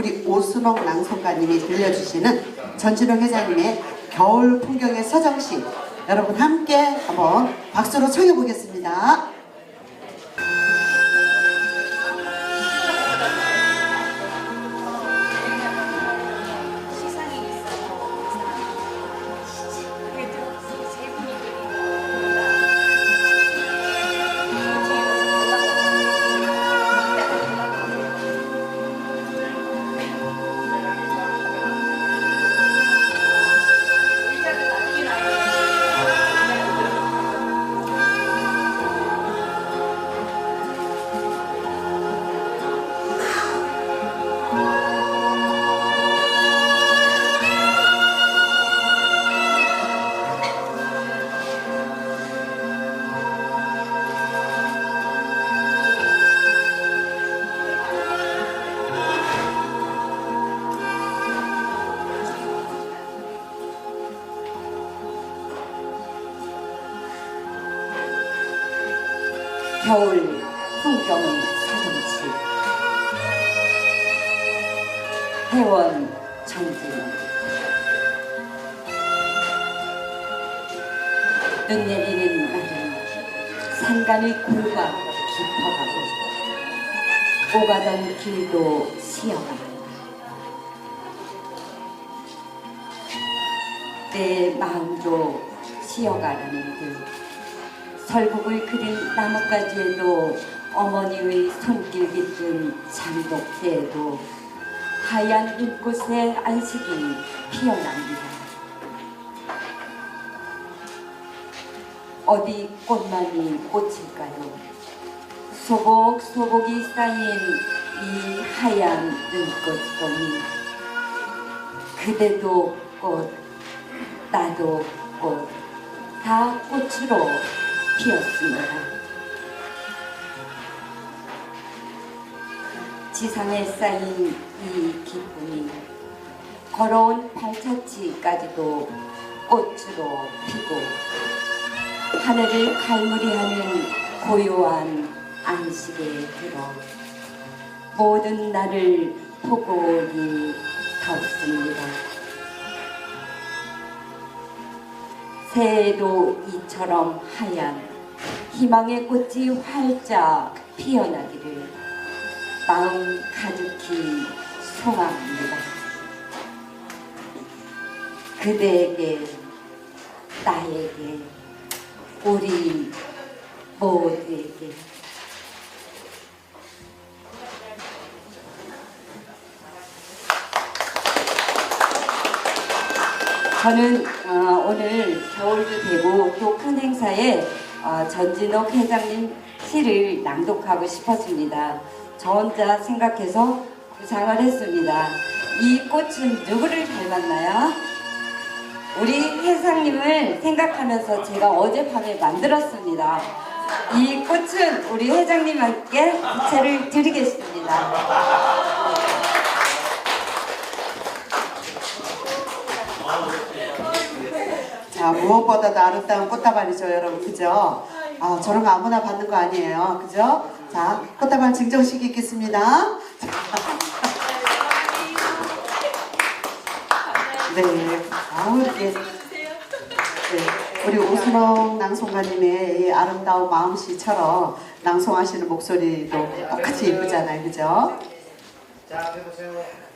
우리 오순옥 낭송가님이 들려주시는 전진홍 회장님의 겨울 풍경의 서정시 여러분 함께 한번 박수로 청해 보겠습니다. 겨울 풍경의 사정치. 해원 정진 눈 내리는 날은 산간의 골과 깊어가고 오가던 길도 시어간다 내 마음도 시어가라는 듯 설국을 그린 나뭇가지에도 어머니의 손길 깃든 장독대에도 하얀 잎꽃의 안식이 피어납니다. 어디 꽃만이 꽃일까요? 소복 소복이 쌓인 이 하얀 눈꽃송이 그대도 꽃, 나도 꽃, 다 꽃으로 피었습니다. 지상에 쌓인 이 기쁨이 걸어온 발자취까지도 꽃으로 피고 하늘을 갈무리하는 고요한 안식에 들어 모든 날을 포고히 덮습니다. 새해도 이처럼 하얀 희망의 꽃이 활짝 피어나기를 마음 가득히 소망합니다. 그대에게, 나에게, 우리 모두에게. 저는 어, 오늘 겨울도 되고 또 큰 행사에 어, 전진옥 회장님 시를 낭독하고 싶었습니다. 저 혼자 생각해서 구상을 했습니다. 이 꽃은 누구를 닮았나요? 우리 회장님을 생각하면서 제가 어젯밤에 만들었습니다. 이 꽃은 우리 회장님께 부채를 드리겠습니다. 자 무엇보다도 아름다운 꽃다발 이죠 여러분 그죠? 아 저런 거 아무나 받는 거 아니에요 그죠? 자 꽃다발 증정식 있겠습니다 네 아우 이렇게 네, 우리 오순옥 낭송가님의 이 아름다운 마음씨처럼 낭송하시는 목소리도 똑같이 예쁘잖아요 그죠? 자, 해보세요.